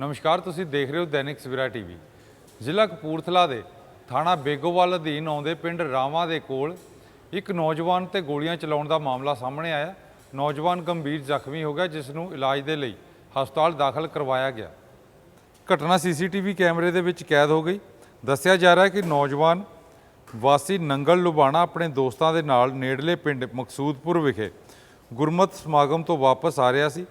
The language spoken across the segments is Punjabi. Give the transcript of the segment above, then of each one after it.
ਨਮਸਕਾਰ, ਤੁਸੀਂ ਦੇਖ ਰਹੇ ਹੋ ਦੈਨਿਕ ਸਵੇਰਾ ਟੀਵੀ। ਜ਼ਿਲ੍ਹਾ ਕਪੂਰਥਲਾ ਦੇ ਥਾਣਾ ਬੇਗੋਵਾਲ ਅਧੀਨ ਆਉਂਦੇ ਪਿੰਡ ਰਾਵਾਂ ਦੇ ਕੋਲ ਇੱਕ ਨੌਜਵਾਨ ਤੇ ਗੋਲੀਆਂ ਚਲਾਉਣ ਦਾ ਮਾਮਲਾ ਸਾਹਮਣੇ ਆਇਆ। ਨੌਜਵਾਨ ਗੰਭੀਰ ਜ਼ਖਮੀ ਹੋ ਗਿਆ, ਜਿਸ ਨੂੰ ਇਲਾਜ ਦੇ ਲਈ ਹਸਪਤਾਲ ਦਾਖਲ ਕਰਵਾਇਆ ਗਿਆ। ਘਟਨਾ ਸੀਸੀਟੀਵੀ ਕੈਮਰੇ ਦੇ ਵਿੱਚ ਕੈਦ ਹੋ ਗਈ। ਦੱਸਿਆ ਜਾ ਰਿਹਾ ਹੈ ਕਿ ਨੌਜਵਾਨ ਵਾਸੀ ਨੰਗਲ ਲੁਬਾਣਾ ਆਪਣੇ ਦੋਸਤਾਂ ਦੇ ਨਾਲ ਨੇੜਲੇ ਪਿੰਡ ਮਕਸੂਦਪੁਰ ਵਿਖੇ ਗੁਰਮਤ ਸਮਾਗਮ ਤੋਂ ਵਾਪਸ ਆ ਰਿਹਾ ਸੀ।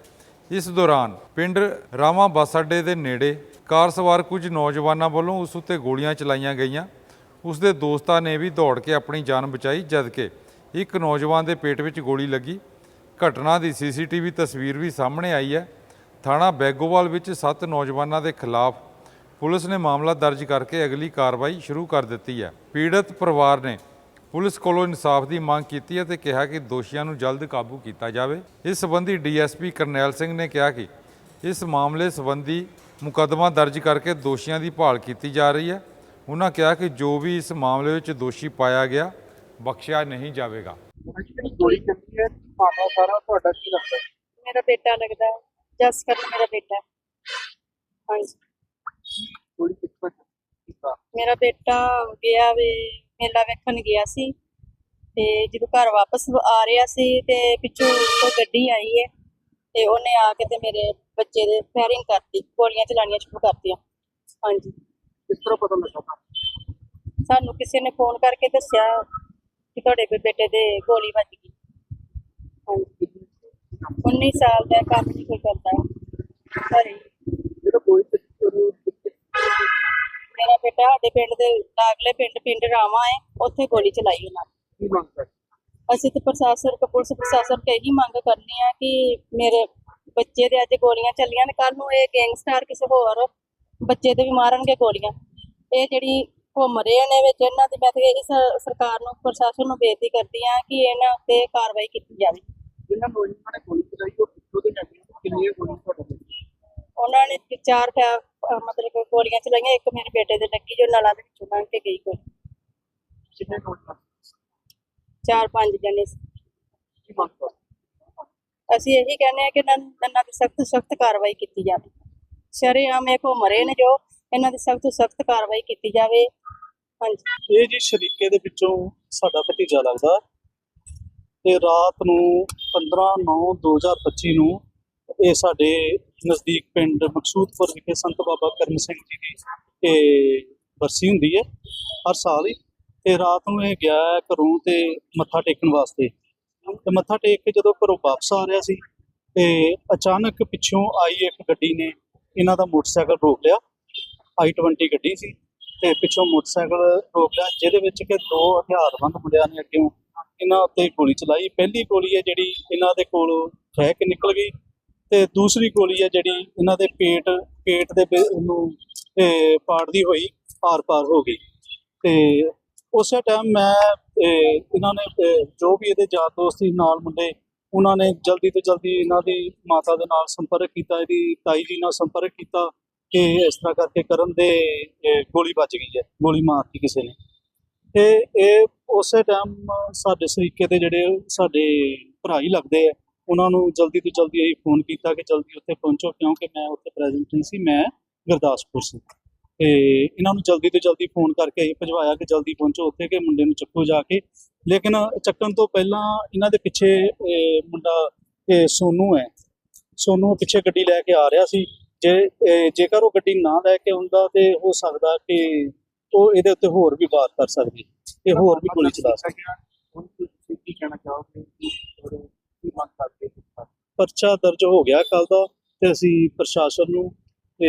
ਇਸ ਦੌਰਾਨ ਪਿੰਡ ਰਾਮਾ ਬੱਸ ਅੱਡੇ ਦੇ ਨੇੜੇ ਕਾਰ ਸਵਾਰ ਕੁਝ ਨੌਜਵਾਨਾਂ ਵੱਲੋਂ ਉਸ ਉੱਤੇ ਗੋਲੀਆਂ ਚਲਾਈਆਂ ਗਈਆਂ। ਉਸ ਦੇ ਦੋਸਤਾਂ ਨੇ ਵੀ ਦੌੜ ਕੇ ਆਪਣੀ ਜਾਨ ਬਚਾਈ ਜਦਕਿ ਇੱਕ ਨੌਜਵਾਨ ਦੇ ਪੇਟ ਵਿੱਚ ਗੋਲੀ ਲੱਗੀ। ਘਟਨਾ ਦੀ ਸੀਸੀਟੀਵੀ ਤਸਵੀਰ ਵੀ ਸਾਹਮਣੇ ਆਈ ਹੈ। ਥਾਣਾ ਬੈਗੋਵਾਲ ਵਿੱਚ ਸੱਤ ਨੌਜਵਾਨਾਂ ਦੇ ਖਿਲਾਫ ਪੁਲਿਸ ਨੇ ਮਾਮਲਾ ਦਰਜ ਕਰਕੇ ਅਗਲੀ ਕਾਰਵਾਈ ਸ਼ੁਰੂ ਕਰ ਦਿੱਤੀ ਹੈ। ਪੀੜਤ ਪਰਿਵਾਰ ਨੇ ਪੁਲਿਸ ਕੋਲੋਂ ਇਨਸਾਫ ਦੀ ਮੰਗ ਕੀਤੀ ਹੈ ਤੇ ਕਿਹਾ ਕਿ ਦੋਸ਼ੀਆਂ ਨੂੰ ਜਲਦ ਕਾਬੂ ਕੀਤਾ ਜਾਵੇ ਇਸ ਸੰਬੰਧੀ ਡੀਐਸਪੀ ਕਰਨੈਲ ਸਿੰਘ ਨੇ ਕਿਹਾ ਕਿ ਇਸ ਮਾਮਲੇ ਸੰਬੰਧੀ ਮੁਕੱਦਮਾ ਦਰਜ ਕਰਕੇ ਦੋਸ਼ੀਆਂ ਦੀ ਭਾਲ ਕੀਤੀ ਜਾ ਰਹੀ ਹੈ ਉਹਨਾਂ ਕਿਹਾ ਕਿ ਜੋ ਵੀ ਇਸ ਮਾਮਲੇ ਵਿੱਚ ਦੋਸ਼ੀ ਪਾਇਆ ਗਿਆ, ਬਖਸ਼ਿਆ ਨਹੀਂ ਜਾਵੇਗਾ ਜਿਹੜੀ ਗੋਲੀ ਚੱਲੀ ਹੈ ਮਾਮਲਾ ਸਾਰਾ ਤੁਹਾਡਾ ਕੀ ਲੱਗਦਾ ਹੈ? ਮੇਰਾ ਬੇਟਾ ਲੱਗਦਾ ਹੈ ਜਸ ਕਰਨ ਮੇਰਾ ਬੇਟਾ ਹੈ। ਹਾਂਜੀ ਗੋਲੀ ਕਿੱਥੋਂ ਚੱਲੀ ਸੀ? ਮੇਰਾ ਬੇਟਾ ਗਿਆ ਵੇ ਮੇਲਾ ਵੇਖਣ ਗਿਆ ਸੀ ਤੇ ਜਦੋਂ ਘਰ ਵਾਪਸ ਆ ਰਿਹਾ ਸੀ ਤੇ ਪਿੱਛੋਂ ਕੋਈ ਗੱਡੀ ਆਈ ਹੈ ਤੇ ਉਹਨੇ ਆ ਕੇ ਤੇ ਮੇਰੇ ਬੱਚੇ ਦੇ ਫਾਇਰਿੰਗ ਕਰਤੀ ਗੋਲੀਆਂ ਚਲਾਉਣੀਆਂ ਸ਼ੁਰੂ ਕਰਤੀਆਂ ਹਾਂਜੀ ਕਿਸ ਤਰ੍ਹਾਂ ਪਤਾ ਲੱਗਾ ਤੁਹਾਨੂੰ? ਸਾਨੂੰ ਕਿਸੇ ਨੇ ਫੋਨ ਕਰਕੇ ਦੱਸਿਆ ਕਿ ਤੁਹਾਡੇ ਬੇ- ਬੇਟੇ ਦੇ ਗੋਲੀ ਵੱਜ ਗਈ ਹਾਂਜੀ 19 ਸਾਲ ਦਾ ਕੰਮ ਨਹੀਂ ਕੋਈ ਕਰਦਾ ਘਰੇ। ਜਿਹੜਾ ਉਹ ਮੇਰਾ ਬੇਟਾ ਸਾਡੇ ਪਿੰਡ ਦੇ ਲਾਗਲੇ ਪਿੰਡ ਪਿੰਡ ਰਾਵਾਂ ਹੈ ਉੱਥੇ ਗੋਲੀ ਚਲਾਈ ਉਹਨਾਂ ਨੇ ਕੀ? ਅਸੀਂ ਤੇ ਪ੍ਰਸ਼ਾਸਨ ਕੋ ਪੁਲਿਸ ਪ੍ਰਸ਼ਾਸਨ ਕੇ ਇਹੀ ਮੰਗ ਕਰਨੀ ਆ ਕਿ ਮੇਰੇ ਬੱਚੇ ਦੇ ਅੱਜ ਗੋਲੀਆਂ ਚੱਲੀਆਂ ਨੇ ਕੱਲ ਨੂੰ ਇਹ ਗੈਂਗਸਟਰ ਕਿਸੇ ਹੋਰ ਬੱਚੇ ਦੇ ਵੀ ਮਾਰਨਗੇ ਗੋਲੀਆਂ ਇਹ ਜਿਹੜੀ ਘੁੰਮ ਰਹੇ ਨੇ ਵਿੱਚ ਇਹਨਾਂ ਦੀ ਮੈਂ ਤੇ ਇਹੀ ਸ- ਸਰਕਾਰ ਨੂੰ ਪ੍ਰਸ਼ਾਸਨ ਨੂੰ ਬੇਨਤੀ ਕਰਦੀ ਆ ਕਿ ਇਹਨਾਂ ਤੇ ਕਾਰਵਾਈ ਕੀਤੀ ਜਾਵੇ ਜਿਨ੍ਹਾਂ ਨੌਜਵਾਨਾਂ ਨੇ ਗੋਲੀ ਚਲਾਈ ਉਹ ਕਿੱਥੋਂ ਦੇ ਹੈਗੇ? ਕਿੰਨੀਆਂ ਗੋਲੀਆਂ ਤੁਹਾਡੇ ਉਹਨਾਂ ਨੇ ਚਾਰ ਫੈ- ਅਹ ਮਤਲਬ ਕਿ ਗੋਲੀਆਂ ਚਲਾਈਆਂ ਇੱਕ ਮੇਰੇ ਬੇਟੇ ਦੇ ਲੱਗੀ ਜੋ ਨਲਾਂ ਦੇ ਵਿੱਚੋਂ ਲੰਘ ਕੇ ਗਈ ਕਿੰਨੇ ਨੌਜਵਾਨ ਚਾਰ ਪੰਜ ਜਣੇ ਸੀ। ਕੀ ਮੰਗਦਾ ਅਸੀਂ ਇਹੀ ਕਹਿੰਦੇ ਆ ਕਿ ਇਹਨਾਂ ਇਹਨਾਂ ਦੀ ਸਖਤ ਸਖਤ ਕਾਰਵਾਈ ਕੀਤੀ ਜਾਵੇ। ਸ਼ਰੇਆਮ ਇਹ ਘੁੰਮ ਰਹੇ ਨੇ ਜੋ ਇਹਨਾਂ ਦੀ ਸਖਤ ਸਖਤ ਕਾਰਵਾਈ ਕੀਤੀ ਜਾਵੇ। ਹਾਂਜੀ। ਇਹ ਜੀ ਸ਼ਰੀਕੇ ਦੇ ਵਿੱਚੋਂ ਸਾਡਾ ਭਤੀਜਾ ਲੱਗਦਾ। ਤੇ ਰਾਤ ਨੂੰ 15/9/2025 ਨੂੰ ਇਹ ਸਾਡੇ ਨਜ਼ਦੀਕ ਪਿੰਡ ਮਕਸੂਦਪੁਰ ਵਿਖੇ ਸੰਤ ਬਾਬਾ ਕਰਮ ਸਿੰਘ ਜੀ ਦੀ ਇਹ ਬਰਸੀ ਹੁੰਦੀ ਹੈ ਹਰ ਸਾਲ ਹੀ। ਤੇ ਰਾਤ ਨੂੰ ਇਹ ਗਿਆ ਘਰੋਂ ਤੇ ਮੱਥਾ ਟੇਕਣ ਵਾਸਤੇ। ਤੇ ਮੱਥਾ ਟੇਕ ਕੇ ਜਦੋਂ ਘਰੋਂ ਵਾਪਸ ਆ ਰਿਹਾ ਸੀ, ਤੇ ਅਚਾਨਕ ਪਿੱਛੋਂ ਆਈ ਇੱਕ ਗੱਡੀ ਨੇ ਇਹਨਾਂ ਦਾ ਮੋਟਰਸਾਈਕਲ ਰੋਕ ਲਿਆ। i20 ਗੱਡੀ ਸੀ ਤੇ ਪਿੱਛੋਂ ਮੋਟਰਸਾਈਕਲ ਰੋਕ ਲਿਆ, ਜਿਹਦੇ ਵਿੱਚ ਕਿ ਦੋ ਹਥਿਆਰਬੰਦ ਮੁੰਡਿਆਂ ਨੇ ਅੱਗੇ ਇਹਨਾਂ ਉੱਤੇ ਗੋਲੀ ਚਲਾਈ। ਪਹਿਲੀ ਗੋਲੀ ਹੈ ਜਿਹੜੀ ਇਹਨਾਂ ਦੇ ਕੋਲ ਖਹਿ ਕੇ ਨਿਕਲ ਗਈ। ਤੇ ਦੂਸਰੀ ਗੋਲੀ ਹੈ ਜਿਹੜੀ ਇਹਨਾਂ ਦੇ ਪੇਟ ਪੇਟ ਦੇ ਵਿੱਚ ਨੂੰ ਪਾੜਦੀ ਹੋਈ ਆਰ-ਪਾਰ ਹੋ ਗਈ। ਤੇ ਉਸੇ ਟਾਈਮ ਮੈਂ ਇਹਨਾਂ ਨੇ ਜੋ ਵੀ ਇਹਦੇ ਯਾਰ ਦੋਸਤ ਸੀ, ਨਾਲ ਮੁੰਡੇ, ਉਹਨਾਂ ਨੇ ਜਲਦੀ ਤੋਂ ਜਲਦੀ ਇਹਨਾਂ ਦੀ ਮਾਤਾ ਦੇ ਨਾਲ ਸੰਪਰਕ ਕੀਤਾ, ਇਹਦੀ ਤਾਈ ਜੀ ਨਾਲ ਸੰਪਰਕ ਕੀਤਾ ਕਿ ਇਸ ਤਰ੍ਹਾਂ ਕਰਕੇ ਕਰਨ ਦੇ ਗੋਲੀ ਵੱਜ ਗਈ ਹੈ, ਗੋਲੀ ਮਾਰਤੀ ਕਿਸੇ ਨੇ। ਤੇ ਇਹ ਉਸੇ ਟਾਈਮ ਸਾਡੇ ਸਰੀਕੇ ਦੇ ਜਿਹੜੇ ਸਾਡੇ ਭਰਾ ਹੀ ਲੱਗਦੇ ਆ ਉਹਨਾਂ ਨੂੰ ਜਲਦੀ ਤੋਂ ਜਲਦੀ ਇਹ ਫੋਨ ਕੀਤਾ ਕਿ ਜਲਦੀ ਉੱਥੇ ਪਹੁੰਚੋ, ਕਿਉਂਕਿ ਮੈਂ ਉੱਥੇ ਪ੍ਰੈਜ਼ੈਂਟ ਨਹੀਂ ਸੀ, ਮੈਂ ਗੁਰਦਾਸਪੁਰ ਸੀ। ਤੇ ਇਹਨਾਂ ਨੂੰ ਜਲਦੀ ਤੋਂ ਜਲਦੀ ਫੋਨ ਕਰਕੇ ਇਹ ਭਜਵਾਇਆ ਕਿ ਜਲਦੀ ਪਹੁੰਚੋ ਉੱਥੇ, ਕਿ ਮੁੰਡੇ ਨੂੰ ਚੱਕੋ ਜਾ ਕੇ। ਲੇਕਿਨ ਚੱਕਣ ਤੋਂ ਪਹਿਲਾਂ ਇਹਨਾਂ ਦੇ ਪਿੱਛੇ ਮੁੰਡਾ, ਇਹ ਸੋਨੂ ਹੈ। ਸੋਨੂ ਪਿੱਛੇ ਗੱਡੀ ਲੈ ਕੇ ਆ ਰਿਹਾ ਸੀ। ਜੇ ਜੇਕਰ ਉਹ ਗੱਡੀ ਨਾ ਲੈ ਕੇ ਆਉਂਦਾ ਤੇ ਹੋ ਸਕਦਾ ਕਿ ਉਹ ਇਹਦੇ ਉੱਤੇ ਹੋਰ ਵੀ ਬਾਤ ਕਰ ਸਕਦੀ। ਤੇ ਹੋਰ ਵੀ ਗੋਲੀ ਚਲਾ ਸਕਦੀ। ਹੁਣ ਤੁਸੀਂ ਕੀ ਕਹਿਣਾ ਚਾਹੋਗੇ ਔਰ ਕੀ ਮੰਗ ਕਰਦੇ ਹੋ ਪਰਚਾ ਦਰਜ ਹੋ ਗਿਆ ਕੱਲ ਦਾ ਤੇ ਅਸੀਂ ਪ੍ਰਸ਼ਾਸਨ ਨੂੰ, ਤੇ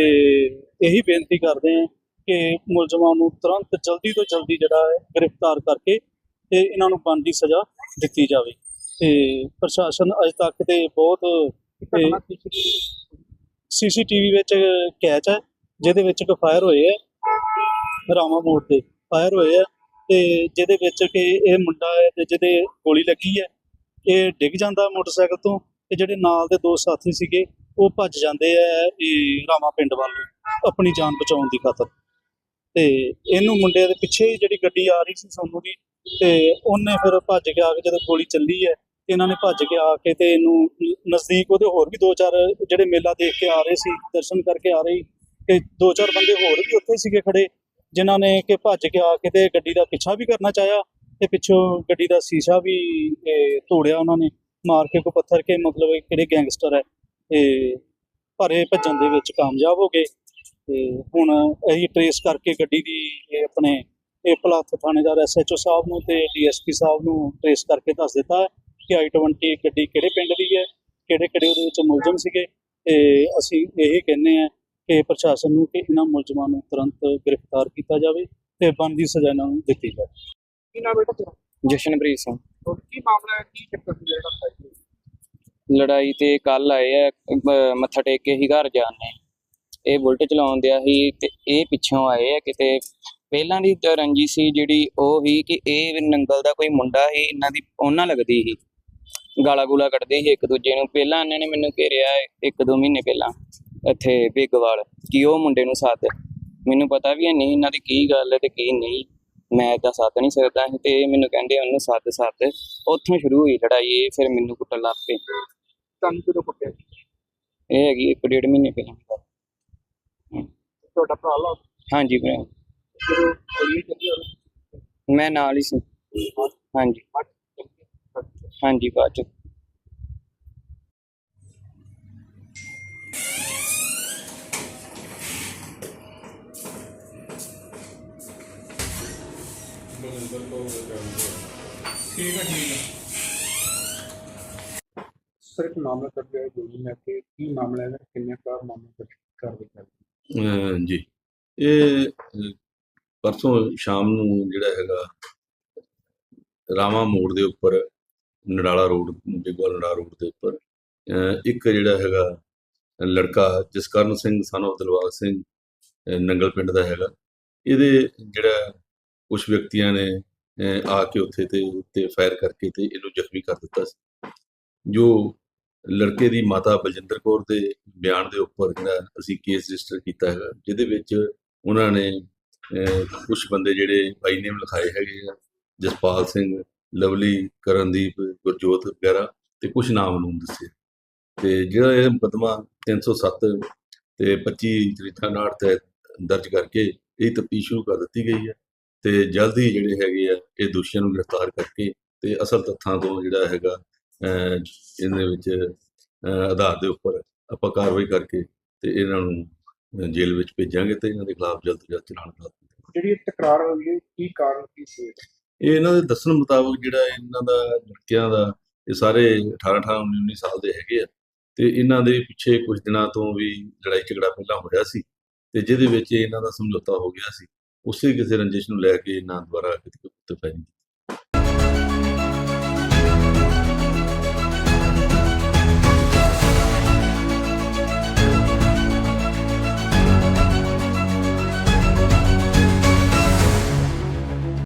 ਇਹੀ ਬੇਨਤੀ ਕਰਦੇ ਹਾਂ ਕਿ ਮੁਲਜ਼ਮਾਂ ਨੂੰ ਤੁਰੰਤ ਜਲਦੀ ਤੋਂ ਜਲਦੀ ਜਿਹੜਾ ਹੈ ਗ੍ਰਿਫਤਾਰ ਕਰਕੇ ਤੇ ਇਹਨਾਂ ਨੂੰ ਬਣਦੀ ਸਜ਼ਾ ਦਿੱਤੀ ਜਾਵੇ। ਤੇ ਪ੍ਰਸ਼ਾਸਨ ਅਜੇ ਤੱਕ ਤੇ ਬਹੁਤ ਘਟਨਾ ਪਿਛਲੀ ਸੀਸੀਟੀਵੀ ਵਿੱਚ ਕੈਚ ਹੈ, ਜਿਹਦੇ ਵਿੱਚ ਇੱਕ ਫਾਇਰ ਹੋਏ ਹੈ ਰਾਮਾ ਮੋੜ ਤੇ ਫਾਇਰ ਹੋਏ ਹੈ ਤੇ ਜਿਹਦੇ ਵਿੱਚ ਕਿ ਇਹ ਮੁੰਡਾ ਹੈ ਤੇ ਜਿਹਦੇ ਗੋਲੀ ਲੱਗੀ ਹੈ, ਇਹ ਡਿੱਗ ਜਾਂਦਾ ਮੋਟਰਸਾਈਕਲ ਤੋਂ ਤੇ ਜਿਹੜੇ ਨਾਲ ਦੇ ਦੋ ਸਾਥੀ ਸੀਗੇ, ਉਹ ਭੱਜ ਜਾਂਦੇ ਆ, ਇਹ ਰਾਮਾ ਪਿੰਡ ਵੱਲ ਆਪਣੀ ਜਾਨ ਬਚਾਉਣ ਦੀ ਖਾਤਰ। ਤੇ ਇਹਨੂੰ ਮੁੰਡੇ ਦੇ ਪਿੱਛੇ ਜਿਹੜੀ ਗੱਡੀ ਆ ਰਹੀ ਸੀ ਸੋਨੂ ਦੀ ਤੇ ਉਹਨੇ ਫਿਰ ਭੱਜ ਕੇ ਆ ਕੇ ਜਦੋਂ ਗੋਲੀ ਚੱਲੀ ਹੈ, ਤੇ ਇਹਨਾਂ ਨੇ ਭੱਜ ਕੇ ਆ ਕੇ ਤੇ ਇਹਨੂੰ ਨਜ਼ਦੀਕ ਉਹਦੇ ਹੋਰ ਵੀ ਦੋ ਚਾਰ ਜਿਹੜੇ ਮੇਲਾ ਦੇਖ ਕੇ ਆ ਰਹੇ ਸੀ, ਦਰਸ਼ਨ ਕਰਕੇ ਆ ਰਹੇ, ਤੇ ਦੋ ਚਾਰ ਬੰਦੇ ਹੋਰ ਵੀ ਉੱਥੇ ਸੀਗੇ ਖੜੇ, ਜਿਨ੍ਹਾਂ ਨੇ ਕਿ ਭੱਜ ਕੇ ਆ ਕੇ ਤੇ ਗੱਡੀ ਦਾ ਪਿੱਛਾ ਵੀ ਕਰਨਾ ਚਾਹਿਆ, ਤੇ ਪਿੱਛੋਂ ਗੱਡੀ ਦਾ ਸ਼ੀਸ਼ਾ ਵੀ ਤੋੜਿਆ ਉਹਨਾਂ ਨੇ। ਮਾਰ ਕੇ ਕੋ ਪੱਥਰ ਕੇ ਮਤਲਬ ਇਹ ਕਿਹੜੇ ਗੈਂਗਸਟਰ ਹੈ, ਤੇ ਭਰੇ ਭੱਜਣ ਦੇ ਵਿੱਚ ਕਾਮਯਾਬ ਹੋ ਗਏ। ਤੇ ਹੁਣ ਅਸੀਂ ਟਰੇਸ ਕਰਕੇ ਗੱਡੀ ਦੀ ਇਹ ਆਪਣੇ ਇਹ ਭਲਾਥ ਥਾਣੇਦਾਰ ਐਸਐਚਓ ਸਾਹਿਬ ਨੂੰ ਤੇ ਡੀਐਸਪੀ ਸਾਹਿਬ ਨੂੰ ਟਰੇਸ ਕਰਕੇ ਦੱਸ ਦਿੱਤਾ ਹੈ ਕਿ i20 ਗੱਡੀ ਕਿਹੜੇ ਪਿੰਡ ਦੀ ਹੈ, ਕਿਹੜੇ ਕਿਹੜੇ ਉਹਦੇ ਵਿੱਚ ਮੁਲਜ਼ਮ ਸੀਗੇ। ਤੇ ਅਸੀਂ ਇਹੀ ਕਹਿੰਦੇ ਆ ਕਿ ਪ੍ਰਸ਼ਾਸਨ ਨੂੰ ਕਿ ਇਹਨਾਂ ਮੁਲਜ਼ਮਾਂ ਨੂੰ ਤੁਰੰਤ ਗ੍ਰਿਫਤਾਰ ਕੀਤਾ ਜਾਵੇ ਤੇ ਬਣਦੀ ਸਜ਼ਾ ਇਹਨਾਂ ਨੂੰ ਦਿੱਤੀ ਜਾਵੇ। ਕੀ ਨਾਮ ਬੇਟਾ ਜਸ਼ਨਪ੍ਰੀਤ ਸਿੰਘ। ਕੀ ਮਾਮਲਾ ਹੈ? ਕੀ ਚੱਕਰ ਸੀ ਜਿਹੜਾ ਹੋਇਆ? ਲੜਾਈ ਤੇ ਕੱਲ ਆਏ ਆ ਅਹ ਮੱਥਾ ਟੇਕ ਕੇ ਹੀ ਘਰ ਜਾਣੇ ਇਹ ਬੁਲਟ ਚਲਾਉਣ ਦਿਆ ਸੀ ਤੇ ਇਹ ਪਿੱਛੋਂ ਆਏ ਆ ਕਿਤੇ। ਪਹਿਲਾਂ ਦੀ ਤਾਂ ਰੰਜੀ ਸੀ ਜਿਹੜੀ ਉਹ ਹੀ ਕਿ ਇਹ ਨੰਗਲ ਦਾ ਕੋਈ ਮੁੰਡਾ ਸੀ ਇਹਨਾਂ ਦੀ ਉਹਨਾਂ ਲੱਗਦੀ ਸੀ। ਗਾਲਾ ਗੂਲਾ ਕੱਢਦੇ ਸੀ ਇੱਕ ਦੂਜੇ ਨੂੰ। ਪਹਿਲਾਂ ਇਹਨਾਂ ਨੇ ਮੈਨੂੰ ਘੇਰਿਆ ਇੱਕ ਦੋ ਮਹੀਨੇ ਪਹਿਲਾਂ ਇੱਥੇ ਬਿੱਗਵਾਲ ਕਿ ਉਹ ਮੁੰਡੇ ਨੂੰ ਸੱਦ ਮੈਨੂੰ ਪਤਾ ਵੀ ਨਹੀਂ ਇਹਨਾਂ ਦੀ ਕੀ ਗੱਲ ਹੈ ਤੇ ਕੀ ਨਹੀਂ। ਮੈਂ ਏਦਾਂ ਸੱਦ ਨਹੀਂ ਸਕਦਾ ਤੇ ਇਹ ਮੈਨੂੰ ਕਹਿੰਦੇ ਉਹਨੂੰ ਸੱਦ ਸੱਦ। ਉੱਥੋਂ ਸ਼ੁਰੂ ਹੋਈ ਲੜਾਈ ਇਹ ਫਿਰ ਮੈਨੂੰ ਕੁੱਟਣ ਲੱਗ ਪਏ। ਤੁਹਾਨੂੰ ਕਿਦੋਂ ਕੁੱਟਿਆ ਇਹ ਹੈਗੀ ਇੱਕ ਡੇਢ ਮਹੀਨੇ ਪਹਿਲਾਂ। ਤੁਹਾਡਾ ਭਰਾ ਲਾ? ਹਾਂਜੀ ਭਰਾ। ਮੈਂ ਨਾਲ ਹੀ ਸੀ। ਹਾਂਜੀ। ਹਾਂਜੀ ਬਾਅਦ ਚ। ਸਰ ਇੱਕ ਮਾਮਲਾ ਕਰ ਗਿਆ ਗੋਲੀ ਲੈ ਕੇ ਕੀ ਮਾਮਲਾ ਹੈ, ਕਿੰਨੇ ਕਾਰ ਮਾਮਲਾ ਕਰ ਦਿੱਤਾ ਜੀ। ਇਹ, ਪਰਸੋਂ ਸ਼ਾਮ ਨੂੰ ਜਿਹੜਾ ਹੈਗਾ ਰਾਮਾ ਮੋੜ ਦੇ ਉੱਪਰ, ਨੜਾਲਾ ਰੋਡ ਬਿਗਵਾਲ ਨੜਾਲਾ ਰੋਡ ਦੇ ਉੱਪਰ ਇੱਕ ਜਿਹੜਾ ਹੈਗਾ, ਲੜਕਾ ਜਸਕਰਨ ਸਿੰਘ, ਸਨ of ਦਿਲਬਾਗ ਸਿੰਘ ਨੰਗਲ ਪਿੰਡ ਦਾ ਹੈਗਾ। ਇਹਦੇ ਜਿਹੜਾ ਕੁਝ ਵਿਅਕਤੀਆਂ ਨੇ ਆ ਕੇ ਉੱਥੇ ਤੇ, ਉੱਤੇ ਫਾਇਰ ਕਰਕੇ ਤੇ ਇਹਨੂੰ ਜ਼ਖਮੀ ਕਰ ਦਿੱਤਾ ਸੀ। ਜੋ ਲੜਕੇ ਦੀ ਮਾਤਾ ਬਲਜਿੰਦਰ ਕੌਰ ਦੇ ਬਿਆਨ ਦੇ ਉੱਪਰ ਜਿਹੜਾ ਅਸੀਂ ਕੇਸ ਰਜਿਸਟਰ ਕੀਤਾ ਹੈਗਾ, ਜਿਹਦੇ ਵਿੱਚ ਉਹਨਾਂ ਨੇ ਕੁਝ ਬੰਦੇ ਜਿਹੜੇ ਬਾਈ ਨੇਮ ਲਿਖਾਏ ਹੈਗੇ ਆ, ਜਸਪਾਲ ਸਿੰਘ, ਲਵਲੀ, ਕਰਨਦੀਪ, ਗੁਰਜੋਤ ਵਗੈਰਾ ਤੇ ਕੁਝ ਨਾਮ ਨੂੰ ਦੱਸੇ। ਤੇ ਜਿਹੜਾ ਇਹ ਮੁਕੱਦਮਾ 307 ਤੇ 25 ਤਰੀਕਾ ਨਾਲ ਤਹਿਤ ਦਰਜ ਕਰਕੇ ਇਹ ਤਫਤੀਸ਼ ਸ਼ੁਰੂ ਕਰ ਦਿੱਤੀ ਗਈ ਹੈ। ਤੇ ਜਲਦ ਜਿਹੜੇ ਹੈਗੇ ਆ ਇਹ ਦੋਸ਼ੀਆਂ ਨੂੰ ਗ੍ਰਿਫਤਾਰ ਕਰਕੇ ਤੇ ਅਸਲ ਤੱਥਾਂ ਤੋਂ ਜਿਹੜਾ ਹੈਗਾ ਇਹਦੇ ਵਿੱਚ ਆਧਾਰ ਦੇ ਉੱਪਰ ਆਪਾਂ ਕਾਰਵਾਈ ਕਰਕੇ ਤੇ ਇਹਨਾਂ ਨੂੰ ਜੇਲ੍ਹ ਵਿੱਚ ਭੇਜਾਂਗੇ ਤੇ ਇਹਨਾਂ ਦੇ ਖਿਲਾਫ ਜਲਦ ਤੋਂ ਜਲਦ ਚਲਾਨ ਕਰਾ ਜਿਹੜੀ ਤਕਰਾਰ ਹੋਈ ਹੈ ਕੀ ਕਾਰਨ ਕੀ ਸੀ? ਇਹ ਇਹਨਾਂ ਦੇ ਦੱਸਣ ਮੁਤਾਬਕ ਜਿਹੜਾ ਇਹਨਾਂ ਦਾ ਲੜਕਿਆਂ ਦਾ ਇਹ ਸਾਰੇ 18 18 19 19 ਸਾਲ ਦੇ ਹੈਗੇ ਆ ਤੇ ਇਹਨਾਂ ਦੇ ਪਿੱਛੇ ਕੁਝ ਦਿਨਾਂ ਤੋਂ ਵੀ ਲੜਾਈ ਝਗੜਾ ਪਹਿਲਾਂ ਹੋਇਆ ਸੀ ਤੇ ਜਿਹਦੇ ਵਿੱਚ ਇਹਨਾਂ ਦਾ ਸਮਝੌਤਾ ਹੋ ਗਿਆ ਸੀ। ਉਸੇ ਕਿਸੇ ਰੰਜਿਸ਼ ਨੂੰ ਲੈ ਕੇ ਇਹਨਾਂ ਦੁਬਾਰਾ ਕਿਤੇ ਕੁੱਤੇ ਪੈ